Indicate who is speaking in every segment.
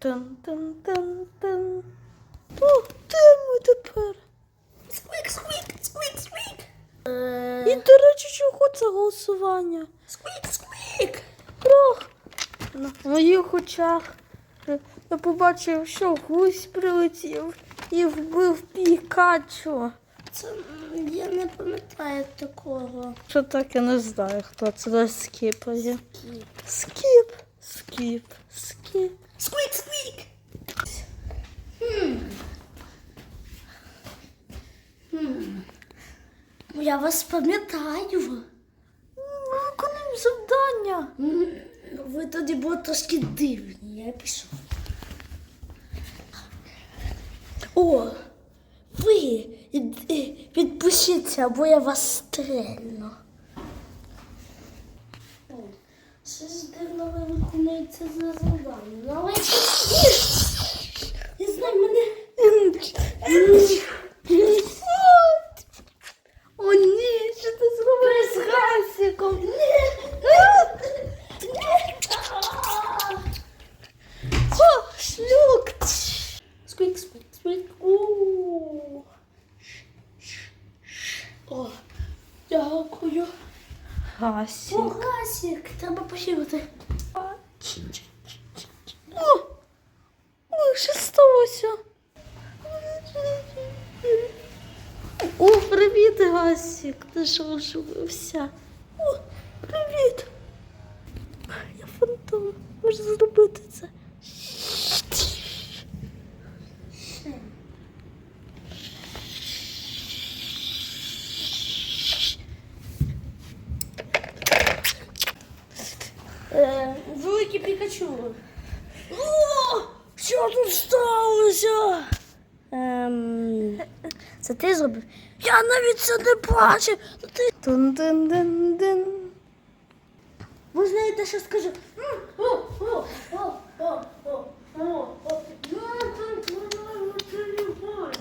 Speaker 1: Тин-тин-тин-тин. О, де ми тепер?
Speaker 2: Сквик, сквик, сквик, сквик.
Speaker 1: І, до речі, чого це голосування?
Speaker 2: Сквик, сквик.
Speaker 1: Ох, на моїх очах я побачив, що гусь прилетів і вбив Пікачу.
Speaker 2: Це я не пам'ятаю такого.
Speaker 1: Що так я не знаю, хто це до скіпає. Скіп, скіп, скіп.
Speaker 2: Сквик, сквик. Я вас пам'ятаю.
Speaker 1: Виконуємо завдання.
Speaker 2: Ви тоді були трошки дивні, я пішов. О, ви е, відпишіться, або я вас стрельну. О, Щось дивно ви виконуєте за завдання. Але я знаю мене. О, ні, що ти зробив з Гасіком?
Speaker 1: О, шлюк.
Speaker 2: Сквік, сквік, сквік. О, О, дякую.
Speaker 1: Гасі.
Speaker 2: О, Гасік, треба пошивати.
Speaker 1: О, ой, що сталося? О, привіт, Гасік. Ти ж оживився. О, привіт. Я фантом. Можу зробити це.
Speaker 2: Е, великий Пікачу. О, що тут сталося? Ем, це ти зробив? Я навіть це не бачив. Ти...
Speaker 1: Тун-дин-дин-дин.
Speaker 2: Ви знаєте, що скажу? М, о, о, о, о, о, о, о. Я контролюю телефон.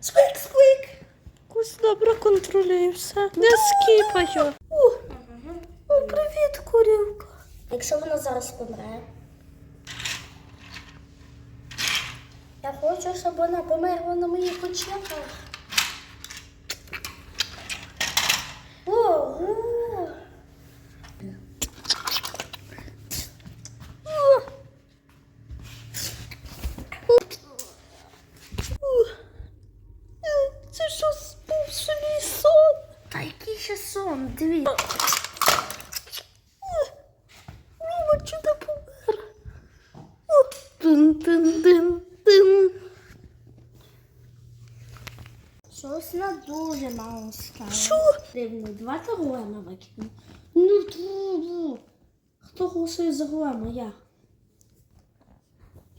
Speaker 2: Сквик, сквик.
Speaker 1: Ось добре контролює все. Не скіпаю. О, о, привіт, курівка.
Speaker 2: Якщо вона зараз помре. Я хочу, щоб вона померла на моїх очах. Ого!
Speaker 1: Це що був собі сон?
Speaker 2: Та який ще сон, дивіться.
Speaker 1: О, Тин-тин-тин-тин.
Speaker 2: Щось на дуже мало стало.
Speaker 1: Що?
Speaker 2: Дивно, давайте голема викинемо. Ну, трубу. Хто голосує за голема? Я.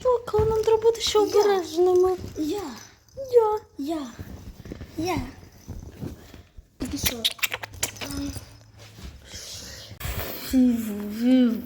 Speaker 1: Чувак, але нам треба бути ще обережними.
Speaker 2: Я.
Speaker 1: Я.
Speaker 2: Я. Я. Що?
Speaker 1: Вів, вів,